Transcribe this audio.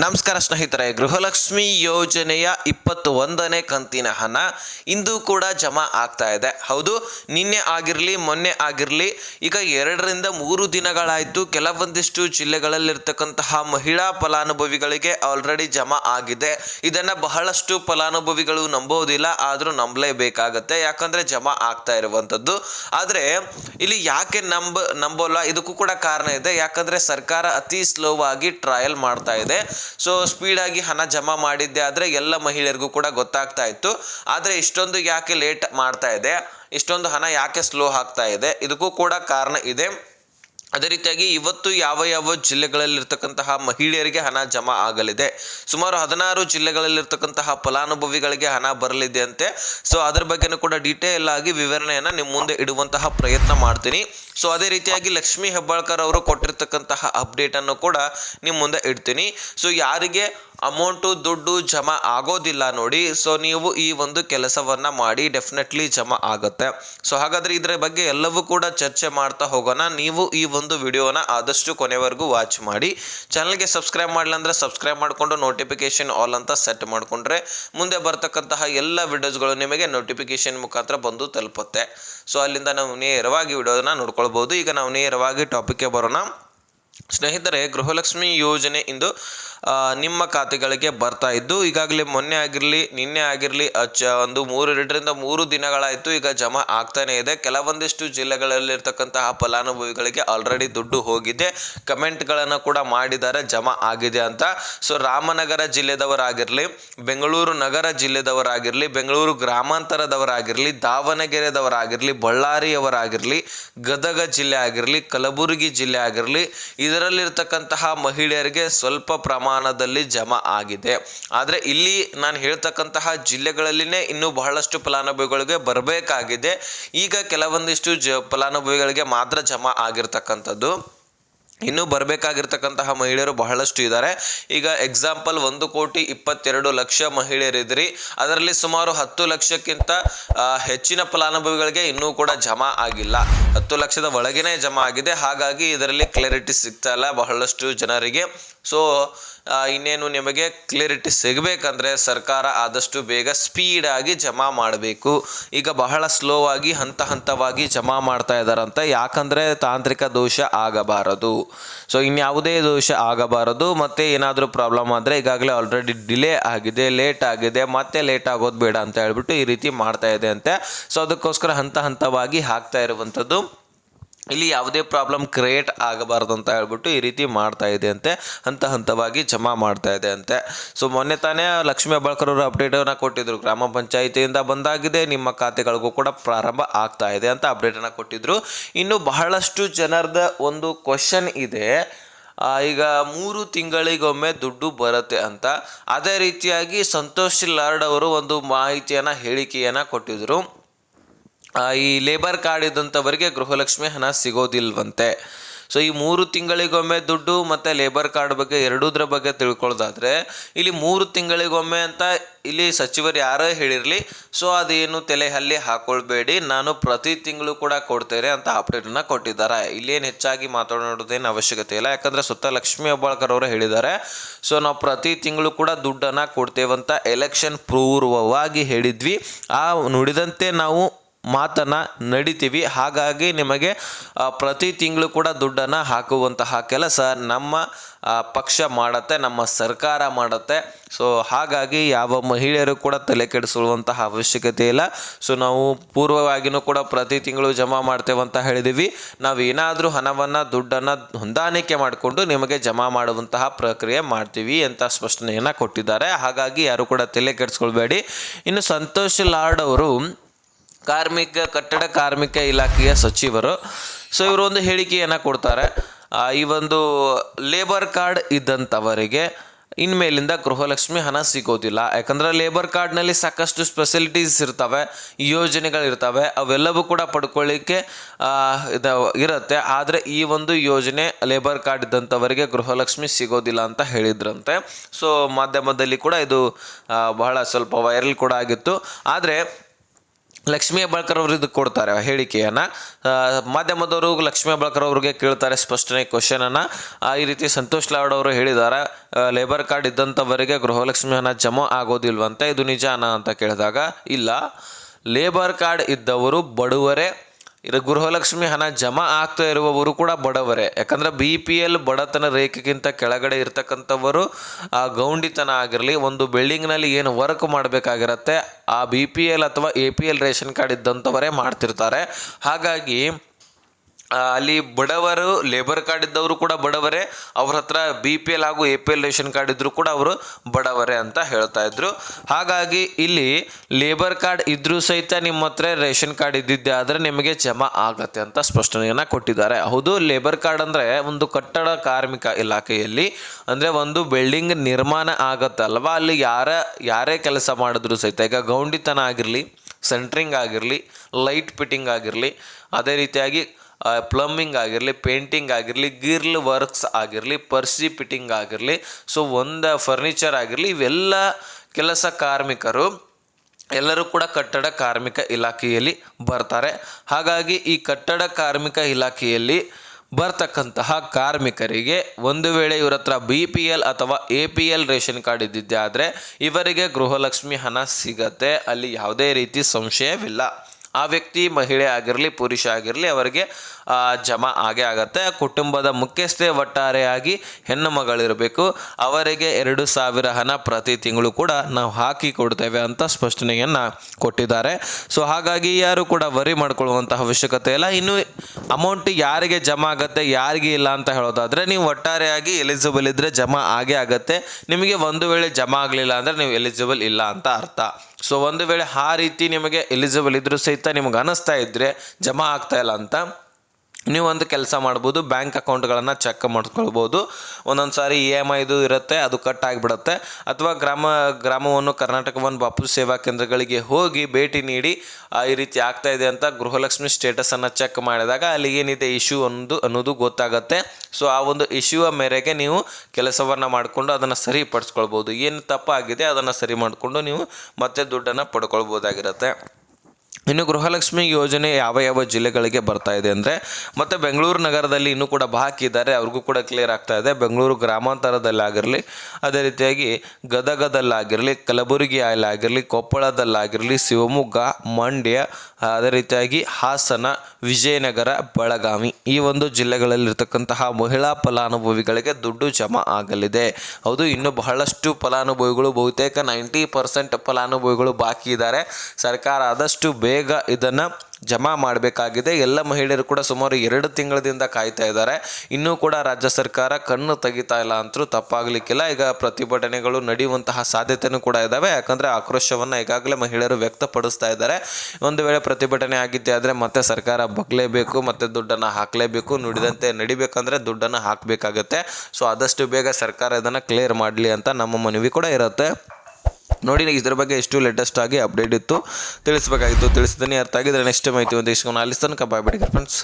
ನಮಸ್ಕಾರ ಸ್ನೇಹಿತರೆ, ಗೃಹಲಕ್ಷ್ಮಿ ಯೋಜನೆಯ ಇಪ್ಪತ್ತು ಒಂದನೇ ಕಂತಿನ ಹಣ ಇಂದು ಕೂಡ ಜಮಾ ಆಗ್ತಾ ಇದೆ. ಹೌದು, ನಿನ್ನೆ ಆಗಿರಲಿ, ಮೊನ್ನೆ ಆಗಿರಲಿ, ಈಗ ಎರಡರಿಂದ ಮೂರು ದಿನಗಳಾಯಿತು. ಕೆಲವೊಂದಿಷ್ಟು ಜಿಲ್ಲೆಗಳಲ್ಲಿರ್ತಕ್ಕಂತಹ ಮಹಿಳಾ ಫಲಾನುಭವಿಗಳಿಗೆ ಆಲ್ರೆಡಿ ಜಮಾ ಆಗಿದೆ. ಇದನ್ನು ಬಹಳಷ್ಟು ಫಲಾನುಭವಿಗಳು ನಂಬೋದಿಲ್ಲ, ಆದರೂ ನಂಬಲೇಬೇಕಾಗತ್ತೆ. ಯಾಕಂದರೆ ಜಮಾ ಆಗ್ತಾ ಇರುವಂಥದ್ದು ಆದರೆ, ಇಲ್ಲಿ ಯಾಕೆ ನಂಬ, ನಂಬೋಲ್ಲ? ಇದಕ್ಕೂ ಕೂಡ ಕಾರಣ ಇದೆ. ಯಾಕಂದರೆ ಸರ್ಕಾರ ಅತಿ ಸ್ಲೋ ಆಗಿ ಟ್ರಯಲ್ ಮಾಡ್ತಾ ಇದೆ. ಸೊ ಸ್ಪೀಡಾಗಿ ಹಣ ಜಮಾ ಮಾಡಿದ್ದೆ ಆದರೆ ಎಲ್ಲ ಮಹಿಳೆಯರಿಗೂ ಕೂಡ ಗೊತ್ತಾಗ್ತಾ ಇತ್ತು. ಆದರೆ ಇಷ್ಟೊಂದು ಯಾಕೆ ಲೇಟ್ ಮಾಡ್ತಾ ಇದೆ? ಇಷ್ಟೊಂದು ಹಣ ಯಾಕೆ ಸ್ಲೋ ಆಗ್ತಾ ಇದೆ? ಇದಕ್ಕೂ ಕೂಡ ಕಾರಣ ಇದೆ. ಅದೇ ರೀತಿಯಾಗಿ ಇವತ್ತು ಯಾವ ಯಾವ ಜಿಲ್ಲೆಗಳಲ್ಲಿರ್ತಕ್ಕಂತಹ ಮಹಿಳೆಯರಿಗೆ ಹಣ ಜಮಾ ಆಗಲಿದೆ? ಸುಮಾರು ಹದಿನಾರು ಜಿಲ್ಲೆಗಳಲ್ಲಿರ್ತಕ್ಕಂತಹ ಫಲಾನುಭವಿಗಳಿಗೆ ಹಣ ಬರಲಿದೆ ಅಂತೆ ಸೊ ಅದರ ಬಗ್ಗೆನೂ ಕೂಡ ಡೀಟೇಲ್ ಆಗಿ ವಿವರಣೆಯನ್ನು ನಿಮ್ಮ ಮುಂದೆ ಇಡುವಂತಹ ಪ್ರಯತ್ನ ಮಾಡ್ತೀನಿ. ಸೊ ಅದೇ ರೀತಿಯಾಗಿ ಲಕ್ಷ್ಮೀ ಹೆಬ್ಬಾಳ್ಕರ್ ಅವರು ಕೊಟ್ಟಿರ್ತಕ್ಕಂತಹ ಅಪ್ಡೇಟನ್ನು ಕೂಡ ನಿಮ್ಮ ಮುಂದೆ ಇಡ್ತೀನಿ. ಸೊ ಯಾರಿಗೆ ಅಮೌಂಟು, ದುಡ್ಡು ಜಮಾ ಆಗೋದಿಲ್ಲ ನೋಡಿ. ಸೊ ನೀವು ಈ ಒಂದು ಕೆಲಸವನ್ನು ಮಾಡಿ ಡೆಫಿನೆಟ್ಲಿ ಜಮಾ ಆಗುತ್ತೆ. ಸೊ ಹಾಗಾದರೆ ಇದರ ಬಗ್ಗೆ ಎಲ್ಲವೂ ಕೂಡ ಚರ್ಚೆ ಮಾಡ್ತಾ ಹೋಗೋಣ. ನೀವು ಈ ಒಂದು ವಿಡಿಯೋನ ಆದಷ್ಟು ಕೊನೆವರೆಗೂ ವಾಚ್ ಮಾಡಿ. ಚಾನಲ್ಗೆ ಸಬ್ಸ್ಕ್ರೈಬ್ ಮಾಡಲಿಲ್ಲ ಅಂದರೆ ಸಬ್ಸ್ಕ್ರೈಬ್ ಮಾಡಿಕೊಂಡು ನೋಟಿಫಿಕೇಶನ್ ಆಲ್ ಅಂತ ಸೆಟ್ ಮಾಡಿಕೊಂಡ್ರೆ ಮುಂದೆ ಬರ್ತಕ್ಕಂತಹ ಎಲ್ಲ ವಿಡಿಯೋಸ್ಗಳು ನಿಮಗೆ ನೋಟಿಫಿಕೇಶನ್ ಮುಖಾಂತರ ಬಂದು ತಲುಪುತ್ತೆ. ಸೊ ಅಲ್ಲಿಂದ ನಾವು ನೇರವಾಗಿ ವಿಡಿಯೋನ ನೋಡ್ಕೊಳ್ಬೋದು. ಈಗ ನಾವು ನೇರವಾಗಿ ಟಾಪಿಕ್ಗೆ ಬರೋಣ. ಸ್ನೇಹಿತರೆ, ಗೃಹಲಕ್ಷ್ಮಿ ಯೋಜನೆ ಇಂದು ನಿಮ್ಮ ಖಾತೆಗಳಿಗೆ ಬರ್ತಾ ಇದ್ದು, ಈಗಾಗಲೇ ಮೊನ್ನೆ ಆಗಿರಲಿ, ನಿನ್ನೆ ಆಗಿರಲಿ, ಅಚ್ಚ, ಒಂದು ಮೂರು ಎರಡರಿಂದ ಮೂರು ದಿನಗಳಾಯಿತು, ಈಗ ಜಮಾ ಆಗ್ತಾನೆ ಇದೆ. ಕೆಲವೊಂದಿಷ್ಟು ಜಿಲ್ಲೆಗಳಲ್ಲಿರ್ತಕ್ಕಂತಹ ಫಲಾನುಭವಿಗಳಿಗೆ ಆಲ್ರೆಡಿ ದುಡ್ಡು ಹೋಗಿದೆ. ಕಮೆಂಟ್ಗಳನ್ನು ಕೂಡ ಮಾಡಿದ್ದಾರೆ, ಜಮಾ ಆಗಿದೆ ಅಂತ. ಸೊ ರಾಮನಗರ ಜಿಲ್ಲೆದವರಾಗಿರಲಿ, ಬೆಂಗಳೂರು ನಗರ ಜಿಲ್ಲೆದವರಾಗಿರಲಿ, ಬೆಂಗಳೂರು ಗ್ರಾಮಾಂತರದವರಾಗಿರಲಿ, ದಾವಣಗೆರೆದವರಾಗಿರಲಿ, ಬಳ್ಳಾರಿಯವರಾಗಿರಲಿ, ಗದಗ ಜಿಲ್ಲೆ ಆಗಿರಲಿ, ಕಲಬುರಗಿ ಜಿಲ್ಲೆ ಆಗಿರಲಿ ಇದರಲ್ಲಿರ್ತಕ್ಕಂತಹ ಮಹಿಳೆಯರಿಗೆ ಸ್ವಲ್ಪ ಪ್ರಮಾಣದಲ್ಲಿ ಜಮಾ ಆಗಿದೆ. ಆದರೆ ಇಲ್ಲಿ ನಾನು ಹೇಳ್ತಕ್ಕಂತಹ ಜಿಲ್ಲೆಗಳಲ್ಲಿನೇ ಇನ್ನೂ ಬಹಳಷ್ಟು ಫಲಾನುಭವಿಗಳಿಗೆ ಬರಬೇಕಾಗಿದೆ. ಈಗ ಕೆಲವೊಂದಿಷ್ಟು ಜ ಫಲಾನುಭವಿಗಳಿಗೆ ಮಾತ್ರ ಜಮಾ ಆಗಿರ್ತಕ್ಕಂಥದ್ದು. ಇನ್ನೂ ಬರಬೇಕಾಗಿರ್ತಕ್ಕಂತಹ ಮಹಿಳೆಯರು ಬಹಳಷ್ಟು ಇದ್ದಾರೆ. ಈಗ ಎಕ್ಸಾಂಪಲ್ ಒಂದು ಕೋಟಿ ಇಪ್ಪತ್ತೆರಡು ಲಕ್ಷ ಮಹಿಳೆಯರಿದ್ರಿ. ಅದರಲ್ಲಿ ಸುಮಾರು ಹತ್ತು ಲಕ್ಷಕ್ಕಿಂತ ಹೆಚ್ಚಿನ ಫಲಾನುಭವಿಗಳಿಗೆ ಇನ್ನೂ ಕೂಡ ಜಮಾ ಆಗಿಲ್ಲ. ಹತ್ತು ಲಕ್ಷದ ಒಳಗೇನೆ ಜಮಾ ಆಗಿದೆ. ಹಾಗಾಗಿ ಇದರಲ್ಲಿ ಕ್ಲಾರಿಟಿ ಸಿಗ್ತಾ ಇಲ್ಲ ಬಹಳಷ್ಟು ಜನರಿಗೆ. ಸೊ ಇನ್ನೇನು ನಿಮಗೆ ಕ್ಲಿಯರಿಟಿ ಸಿಗಬೇಕಂದ್ರೆ ಸರ್ಕಾರ ಆದಷ್ಟು ಬೇಗ ಸ್ಪೀಡಾಗಿ ಜಮಾ ಮಾಡಬೇಕು. ಈಗ ಬಹಳ ಸ್ಲೋ ಆಗಿ, ಹಂತ ಹಂತವಾಗಿ ಜಮಾ ಮಾಡ್ತಾ ಇದ್ದಾರಂತ ಯಾಕಂದರೆ ತಾಂತ್ರಿಕ ದೋಷ ಆಗಬಾರದು. ಸೊ ಇನ್ಯಾವುದೇ ದೋಷ ಆಗಬಾರದು. ಮತ್ತೆ ಏನಾದರೂ ಪ್ರಾಬ್ಲಮ್ ಆದರೆ ಈಗಾಗಲೇ ಆಲ್ರೆಡಿ ಡಿಲೇ ಆಗಿದೆ ಲೇಟ್ ಆಗಿದೆ. ಮತ್ತೆ ಲೇಟ್ ಆಗೋದು ಬೇಡ ಅಂತ ಹೇಳ್ಬಿಟ್ಟು ಈ ರೀತಿ ಮಾಡ್ತಾ ಇದೆ ಅಂತೆ. ಸೊ ಅದಕ್ಕೋಸ್ಕರ ಹಂತ ಹಂತವಾಗಿ ಹಾಕ್ತಾ ಇರುವಂಥದ್ದು ಇಲ್ಲಿ ಯಾವುದೇ ಪ್ರಾಬ್ಲಮ್ ಕ್ರಿಯೇಟ್ ಆಗಬಾರ್ದು ಅಂತ ಹೇಳ್ಬಿಟ್ಟು ಈ ರೀತಿ ಮಾಡ್ತಾ ಇದೆ ಅಂತೆ. ಹಂತ ಹಂತವಾಗಿ ಜಮಾ ಮಾಡ್ತಾ ಇದೆ ಅಂತೆ. ಸೊ ಮೊನ್ನೆ ತಾನೇ ಲಕ್ಷ್ಮೀ ಅವರು ಅಪ್ಡೇಟನ್ನು ಕೊಟ್ಟಿದ್ರು. ಗ್ರಾಮ ಪಂಚಾಯಿತಿಯಿಂದ ಬಂದಾಗಿದೆ. ನಿಮ್ಮ ಖಾತೆಗಳಿಗೂ ಕೂಡ ಪ್ರಾರಂಭ ಆಗ್ತಾ ಇದೆ ಅಂತ ಅಪ್ಡೇಟನ್ನು ಕೊಟ್ಟಿದ್ರು. ಇನ್ನು ಬಹಳಷ್ಟು ಜನರದ ಒಂದು ಕ್ವಶನ್ ಇದೆ. ಈಗ ಮೂರು ತಿಂಗಳಿಗೊಮ್ಮೆ ದುಡ್ಡು ಬರುತ್ತೆ ಅಂತ. ಅದೇ ರೀತಿಯಾಗಿ ಸಂತೋಷ್ ಲಾರ್ಡ್ ಅವರು ಒಂದು ಮಾಹಿತಿಯನ್ನು ಹೇಳಿಕೆಯನ್ನು ಕೊಟ್ಟಿದ್ರು. ಆ, ಈ ಲೇಬರ್ ಕಾರ್ಡ್ ಇದ್ದಂಥವರಿಗೆ ಗೃಹಲಕ್ಷ್ಮಿ ಹಣ ಸಿಗೋದಿಲ್ವಂತೆ. ಸೊ ಈ ಮೂರು ತಿಂಗಳಿಗೊಮ್ಮೆ ದುಡ್ಡು ಮತ್ತು ಲೇಬರ್ ಕಾರ್ಡ್ ಬಗ್ಗೆ ಎರಡೂದ್ರ ಬಗ್ಗೆ ತಿಳ್ಕೊಳ್ಳೋದಾದರೆ ಇಲ್ಲಿ ಮೂರು ತಿಂಗಳಿಗೊಮ್ಮೆ ಅಂತ ಇಲ್ಲಿ ಸಚಿವರು ಯಾರೋ ಹೇಳಿರಲಿ ಸೊ ಅದೇನು ತಲೆ ಹಲ್ಲಿ ಹಾಕೊಳ್ಬೇಡಿ, ನಾನು ಪ್ರತಿ ತಿಂಗಳು ಕೂಡ ಕೊಡ್ತೇನೆ ಅಂತ ಅಪ್ಡೇಟನ್ನು ಕೊಟ್ಟಿದ್ದಾರೆ. ಇಲ್ಲೇನು ಹೆಚ್ಚಾಗಿ ಮಾತಾಡೋದೇನು ಅವಶ್ಯಕತೆ ಇಲ್ಲ, ಯಾಕಂದರೆ ಸುತ್ತ ಲಕ್ಷ್ಮೀ ಹೆಬ್ಬಾಳ್ಕರ್ ಅವರು ಹೇಳಿದ್ದಾರೆ. ಸೊ ನಾವು ಪ್ರತಿ ತಿಂಗಳು ಕೂಡ ದುಡ್ಡನ್ನು ಕೊಡ್ತೇವಂತ ಎಲೆಕ್ಷನ್ ಪೂರ್ವವಾಗಿ ಹೇಳಿದ್ವಿ. ಆ ನುಡಿದಂತೆ ನಾವು ಮಾತನ್ನು ನಡಿತೀವಿ. ಹಾಗಾಗಿ ನಿಮಗೆ ಪ್ರತಿ ತಿಂಗಳು ಕೂಡ ದುಡ್ಡನ್ನು ಹಾಕುವಂತಹ ಕೆಲಸ ನಮ್ಮ ಪಕ್ಷ ಮಾಡುತ್ತೆ, ನಮ್ಮ ಸರ್ಕಾರ ಮಾಡುತ್ತೆ. ಸೊ ಹಾಗಾಗಿ ಯಾವ ಮಹಿಳೆಯರು ಕೂಡ ತಲೆ ಕೆಡಿಸುವಂತಹ ಅವಶ್ಯಕತೆ ಇಲ್ಲ. ಸೊ ನಾವು ಪೂರ್ವವಾಗಿಯೂ ಕೂಡ ಪ್ರತಿ ತಿಂಗಳು ಜಮಾ ಮಾಡ್ತೇವೆ ಅಂತ ಹೇಳಿದ್ದೀವಿ ನಾವು ಏನಾದರೂ ಹಣವನ್ನು, ದುಡ್ಡನ್ನು ಹೊಂದಾಣಿಕೆ ಮಾಡಿಕೊಂಡು ನಿಮಗೆ ಜಮಾ ಮಾಡುವಂತಹ ಪ್ರಕ್ರಿಯೆ ಮಾಡ್ತೀವಿ ಅಂತ ಸ್ಪಷ್ಟನೆಯನ್ನು ಕೊಟ್ಟಿದ್ದಾರೆ. ಹಾಗಾಗಿ ಯಾರು ಕೂಡ ತಲೆ ಕೆಡಿಸ್ಕೊಳ್ಬೇಡಿ. ಇನ್ನು ಸಂತೋಷ್ ಲಾರ್ಡ್ ಅವರು ಕಾರ್ಮಿಕ, ಕಟ್ಟಡ ಕಾರ್ಮಿಕ ಇಲಾಖೆಯ ಸಚಿವರು. ಸೊ ಇವರು ಒಂದು ಹೇಳಿಕೆಯನ್ನು ಕೊಡ್ತಾರೆ. ಈ ಒಂದು ಲೇಬರ್ ಕಾರ್ಡ್ ಇದ್ದಂಥವರಿಗೆ ಇನ್ಮೇಲಿಂದ ಗೃಹಲಕ್ಷ್ಮಿ ಹಣ ಸಿಗೋದಿಲ್ಲ. ಯಾಕಂದರೆ ಲೇಬರ್ ಕಾರ್ಡ್ನಲ್ಲಿ ಸಾಕಷ್ಟು ಸ್ಪೆಸಿಲಿಟೀಸ್ ಇರ್ತವೆ ಯೋಜನೆಗಳಿರ್ತವೆ ಅವೆಲ್ಲವೂ ಕೂಡ ಪಡ್ಕೊಳ್ಳಿಕ್ಕೆ ಇದು, ಇರುತ್ತೆ. ಆದರೆ ಈ ಒಂದು ಯೋಜನೆ ಲೇಬರ್ ಕಾರ್ಡ್ ಇದ್ದಂಥವರಿಗೆ ಗೃಹಲಕ್ಷ್ಮಿ ಸಿಗೋದಿಲ್ಲ ಅಂತ ಹೇಳಿದ್ರಂತೆ. ಸೊ ಮಾಧ್ಯಮದಲ್ಲಿ ಕೂಡ ಇದು ಬಹಳ ಸ್ವಲ್ಪ ವೈರಲ್ ಕೂಡ ಆಗಿತ್ತು. ಆದರೆ ಲಕ್ಷ್ಮೀ ಹೆಬ್ಬಾಳ್ಕರ್ ಅವರು ಇದಕ್ಕೆ ಕೊಡ್ತಾರೆ ಹೇಳಿಕೆಯನ್ನು. ಮಾಧ್ಯಮದವರು ಲಕ್ಷ್ಮೀ ಹೆಬ್ಬಾಳ್ಕರ್ ಅವ್ರಿಗೆ ಕೇಳ್ತಾರೆ ಸ್ಪಷ್ಟನೆ ಕ್ವಶನನ್ನು ಈ ರೀತಿ ಸಂತೋಷ್ ಲಾಡ್ ಅವರು ಹೇಳಿದ್ದಾರೆ. ಲೇಬರ್ ಕಾರ್ಡ್ ಇದ್ದಂಥವರಿಗೆ ಗೃಹಲಕ್ಷ್ಮಿ ಹಣ ಜಮಾ ಆಗೋದಿಲ್ವಂತೆ, ಇದು ನಿಜಾನ ಅಂತ ಕೇಳಿದಾಗ, ಇಲ್ಲ. ಲೇಬರ್ ಕಾರ್ಡ್ ಇದ್ದವರು ಬಡವರೇ ಇದು ಗೃಹಲಕ್ಷ್ಮಿ ಹಣ ಜಮಾ ಆಗ್ತಾ ಇರುವವರು ಕೂಡ ಬಡವರೇ. ಯಾಕಂದ್ರೆ ಬಿ ಪಿ ಎಲ್ ಬಡತನ ರೇಖೆಗಿಂತ ಕೆಳಗಡೆ ಇರ್ತಕ್ಕಂಥವರು, ಆ ಗೌಂಡಿತನ ಆಗಿರಲಿ, ಒಂದು ಬಿಲ್ಡಿಂಗ್ನಲ್ಲಿ ಏನು ವರ್ಕ್ ಮಾಡಬೇಕಾಗಿರತ್ತೆ, ಆ ಬಿ ಪಿ ಎಲ್ ಅಥವಾ A P L ration card ಇದ್ದಂಥವರೇ ಮಾಡ್ತಿರ್ತಾರೆ. ಹಾಗಾಗಿ ಅಲ್ಲಿ ಬಡವರು ಲೇಬರ್ ಕಾರ್ಡ್ ಇದ್ದವರು ಕೂಡ ಬಡವರೇ. ಅವ್ರ ಹತ್ರ ಬಿ ಪಿ ಎಲ್ ಹಾಗೂ A P L ration card ಇದ್ದರೂ ಕೂಡ ಅವರು ಬಡವರೇ ಅಂತ ಹೇಳ್ತಾ ಇದ್ರು. ಹಾಗಾಗಿ ಇಲ್ಲಿ ಲೇಬರ್ ಕಾರ್ಡ್ ಇದ್ದರೂ ಸಹಿತ ನಿಮ್ಮ ಹತ್ರ ರೇಷನ್ ಕಾರ್ಡ್ ಇದ್ದಿದ್ದೆ ಆದರೆ ನಿಮಗೆ ಜಮಾ ಆಗತ್ತೆ ಅಂತ ಸ್ಪಷ್ಟನೆಯನ್ನು ಕೊಟ್ಟಿದ್ದಾರೆ. ಹೌದು ಲೇಬರ್ ಕಾರ್ಡ್ ಅಂದರೆ ಒಂದು ಕಟ್ಟಡ ಕಾರ್ಮಿಕ ಇಲಾಖೆಯಲ್ಲಿ ಅಂದರೆ ಒಂದು ಬಿಲ್ಡಿಂಗ್ ನಿರ್ಮಾಣ ಆಗತ್ತಲ್ವಾ ಅಲ್ಲಿ ಯಾರ, ಯಾರೇ ಕೆಲಸ ಮಾಡಿದ್ರು ಸಹಿತ, ಈಗ ಗೌಂಡಿತನ ಆಗಿರಲಿ ಸೆಂಟ್ರಿಂಗ್ ಆಗಿರಲಿ ಲೈಟ್ ಫಿಟ್ಟಿಂಗ್ ಆಗಿರಲಿ, ಅದೇ ರೀತಿಯಾಗಿ ಪ್ಲಂಬಿಂಗ್ ಆಗಿರಲಿ ಪೇಂಟಿಂಗ್ ಆಗಿರಲಿ ಗಿರ್ಲ್ ವರ್ಕ್ಸ್ ಆಗಿರಲಿ ಪರ್ಸಿ ಫಿಟ್ಟಿಂಗ್ ಆಗಿರಲಿ ಸೊ ಒಂದು ಫರ್ನಿಚರ್ ಆಗಿರಲಿ, ಇವೆಲ್ಲ ಕೆಲಸ ಕಾರ್ಮಿಕರು, ಎಲ್ಲರೂ ಕೂಡ ಕಟ್ಟಡ ಕಾರ್ಮಿಕ ಇಲಾಖೆಯಲ್ಲಿ ಬರ್ತಾರೆ. ಹಾಗಾಗಿ ಈ ಕಟ್ಟಡ ಕಾರ್ಮಿಕ ಇಲಾಖೆಯಲ್ಲಿ ಬರ್ತಕ್ಕಂತಹ ಕಾರ್ಮಿಕರಿಗೆ ಒಂದು ವೇಳೆ ಇವರ ಹತ್ರ ಬಿ ಪಿ ಎಲ್ ಅಥವಾ A P L ration card ಇದ್ದಿದ್ದೆ ಆದರೆ, ಇವರಿಗೆ ಗೃಹಲಕ್ಷ್ಮಿ ಹಣ ಸಿಗತ್ತೆ. ಅಲ್ಲಿ ಯಾವುದೇ ರೀತಿ ಸಂಶಯವಿಲ್ಲ. ಆ ವ್ಯಕ್ತಿ ಮಹಿಳೆ ಆಗಿರಲಿ, ಪುರುಷ ಆಗಿರಲಿ, ಅವರಿಗೆ ಜಮಾ ಆಗೇ ಆಗತ್ತೆ. ಕುಟುಂಬದ ಮುಖ್ಯಸ್ಥೆ ಒಟ್ಟಾರೆಯಾಗಿ ಹೆಣ್ಣು ಮಗಳಿರಬೇಕು. ಅವರಿಗೆ ಎರಡು ಸಾವಿರ ಹಣ ಪ್ರತಿ ತಿಂಗಳು ಕೂಡ ನಾವು ಹಾಕಿ ಕೊಡ್ತೇವೆ ಅಂತ ಸ್ಪಷ್ಟನೆಯನ್ನು ಕೊಟ್ಟಿದ್ದಾರೆ. ಸೊ, ಹಾಗಾಗಿ ಯಾರು ಕೂಡ ವರಿ ಮಾಡ್ಕೊಳ್ಳುವಂಥ ಅವಶ್ಯಕತೆ ಇಲ್ಲ. ಇನ್ನು ಅಮೌಂಟ್ ಯಾರಿಗೆ ಜಮಾ ಆಗುತ್ತೆ, ಯಾರಿಗೆ ಇಲ್ಲ ಅಂತ ಹೇಳೋದಾದರೆ, ನೀವು ಒಟ್ಟಾರೆಯಾಗಿ ಎಲಿಜಿಬಲ್ ಇದ್ದರೆ ಜಮಾ ಆಗೇ ಆಗುತ್ತೆ. ನಿಮಗೆ ಒಂದು ವೇಳೆ ಜಮಾ ಆಗಲಿಲ್ಲ ಅಂದರೆ ನೀವು ಎಲಿಜಿಬಲ್ ಇಲ್ಲ ಅಂತ ಅರ್ಥ. ಸೊ ಒಂದು ವೇಳೆ ಆ ರೀತಿ ನಿಮಗೆ ಎಲಿಜಿಬಲ್ ಇದ್ದರೂ ಸಹಿತ ನಿಮ್ಗೆ ಅನಿಸ್ತಾ ಇದ್ದರೆ ಜಮಾ ಆಗ್ತಾ ಇಲ್ಲ ಅಂತ ನೀವು ಒಂದು ಕೆಲಸ ಮಾಡ್ಬೋದು, ಬ್ಯಾಂಕ್ ಅಕೌಂಟ್ಗಳನ್ನು ಚೆಕ್ ಮಾಡ್ಕೊಳ್ಬೋದು. ಒಂದೊಂದು ಸಾರಿ ಇ ಎಂ ಐದು ಇರುತ್ತೆ, ಅದು ಕಟ್ ಆಗಿಬಿಡುತ್ತೆ. ಅಥವಾ ಗ್ರಾಮ, ಗ್ರಾಮವನ್ನು ಕರ್ನಾಟಕವನ್ನು ಬಾಪು ಸೇವಾ ಕೇಂದ್ರಗಳಿಗೆ ಹೋಗಿ ಭೇಟಿ ನೀಡಿ ಈ ರೀತಿ ಆಗ್ತಾ ಇದೆ ಅಂತ ಗೃಹಲಕ್ಷ್ಮಿ ಸ್ಟೇಟಸನ್ನು ಚೆಕ್ ಮಾಡಿದಾಗ ಅಲ್ಲಿ ಏನಿದೆ ಇಶ್ಯೂ ಒಂದು ಅನ್ನೋದು ಗೊತ್ತಾಗುತ್ತೆ. ಸೊ, ಆ ಒಂದು ಇಶ್ಯೂವ ಮೇರೆಗೆ ನೀವು ಕೆಲಸವನ್ನು ಮಾಡಿಕೊಂಡು ಅದನ್ನು ಸರಿಪಡಿಸ್ಕೊಳ್ಬೋದು. ಏನು ತಪ್ಪಾಗಿದೆ ಅದನ್ನು ಸರಿ ಮಾಡಿಕೊಂಡು ನೀವು ಮತ್ತೆ ದುಡ್ಡನ್ನು ಪಡ್ಕೊಳ್ಬೋದಾಗಿರುತ್ತೆ. ಇನ್ನು ಗೃಹಲಕ್ಷ್ಮಿ ಯೋಜನೆ ಯಾವ ಯಾವ ಜಿಲ್ಲೆಗಳಿಗೆ ಬರ್ತಾ ಇದೆ ಅಂದರೆ ಮತ್ತು ಬೆಂಗಳೂರು ನಗರದಲ್ಲಿ ಇನ್ನೂ ಕೂಡ ಬಾಕಿ ಇದ್ದಾರೆ, ಅವ್ರಿಗೂ ಕೂಡ ಕ್ಲಿಯರ್ ಆಗ್ತಾ ಇದೆ. ಬೆಂಗಳೂರು ಗ್ರಾಮಾಂತರದಲ್ಲಾಗಿರಲಿ, ಅದೇ ರೀತಿಯಾಗಿ ಗದಗದಲ್ಲಾಗಿರಲಿ ಕಲಬುರಗಿಯಲ್ಲಾಗಿರಲಿ ಕೊಪ್ಪಳದಲ್ಲಾಗಿರಲಿ, ಶಿವಮೊಗ್ಗ, ಮಂಡ್ಯ, ಅದೇ ರೀತಿಯಾಗಿ ಹಾಸನ, ವಿಜಯನಗರ, ಬೆಳಗಾವಿ ಈ ಒಂದು ಜಿಲ್ಲೆಗಳಲ್ಲಿರ್ತಕ್ಕಂತಹ ಮಹಿಳಾ ಫಲಾನುಭವಿಗಳಿಗೆ ದುಡ್ಡು ಜಮಾ ಆಗಲಿದೆ. ಹೌದು, ಇನ್ನು ಬಹಳಷ್ಟು ಫಲಾನುಭವಿಗಳು, ಬಹುತೇಕ ನೈಂಟಿ ಪರ್ಸೆಂಟ್ ಫಲಾನುಭವಿಗಳು ಬಾಕಿ ಇದ್ದಾರೆ. ಸರ್ಕಾರ ಆದಷ್ಟು ಇದನ್ನು ಜಮಾ ಮಾಡಬೇಕಾಗಿದೆ. ಎಲ್ಲ ಮಹಿಳೆಯರು ಕೂಡ ಸುಮಾರು ಎರಡು ತಿಂಗಳದಿಂದ ಕಾಯ್ತಾ ಇದ್ದಾರೆ. ಇನ್ನೂ ಕೂಡ ರಾಜ್ಯ ಸರ್ಕಾರ ಕಣ್ಣು ತೆಗಿತಾ ಇಲ್ಲ ಅಂತೂ ತಪ್ಪಾಗಲಿಕ್ಕಿಲ್ಲ. ಈಗ ಪ್ರತಿಭಟನೆಗಳು ನಡೆಯುವಂತಹ ಸಾಧ್ಯತೆನೂ ಕೂಡ ಇದ್ದಾವೆ ಯಾಕಂದರೆ ಆಕ್ರೋಶವನ್ನು ಈಗಾಗಲೇ ಮಹಿಳೆಯರು ವ್ಯಕ್ತಪಡಿಸ್ತಾ ಇದ್ದಾರೆ. ಒಂದು ವೇಳೆ ಪ್ರತಿಭಟನೆ ಆಗಿದ್ದೆ ಆದರೆ ಮತ್ತೆ ಸರ್ಕಾರ ಬಗ್ಲೇಬೇಕು, ಮತ್ತು ದುಡ್ಡನ್ನು ಹಾಕಲೇಬೇಕು. ನುಡಿದಂತೆ ನಡಿಬೇಕಂದ್ರೆ ದುಡ್ಡನ್ನು ಹಾಕಬೇಕಾಗತ್ತೆ. ಸೊ, ಆದಷ್ಟು ಬೇಗ ಸರ್ಕಾರ ಇದನ್ನು ಕ್ಲಿಯರ್ ಮಾಡಲಿ ಅಂತ ನಮ್ಮ ಮನವಿ ಕೂಡ ಇರುತ್ತೆ. ನೋಡಿ ಇದ್ರ ಬಗ್ಗೆ ಎಷ್ಟು ಲೇಟೆಸ್ಟ್ ಆಗಿ ಅಪ್ಡೇಟ್ ಇತ್ತು, ತಿಳಿಸಬೇಕಾಗಿತ್ತು ತಿಳಿಸಿದ್ದೀನಿ ಅರ್ಥ ಆಗಿದ್ರೆ ನೆಕ್ಸ್ಟ್ ಮಾಹಿತಿ ಒಂದು ಇಷ್ಟು ಆಲಿಸ್ತಾನೆ ಕಬ್ಬಾಯ್ಬಿಡಿ ಫ್ರೆಂಡ್ಸ್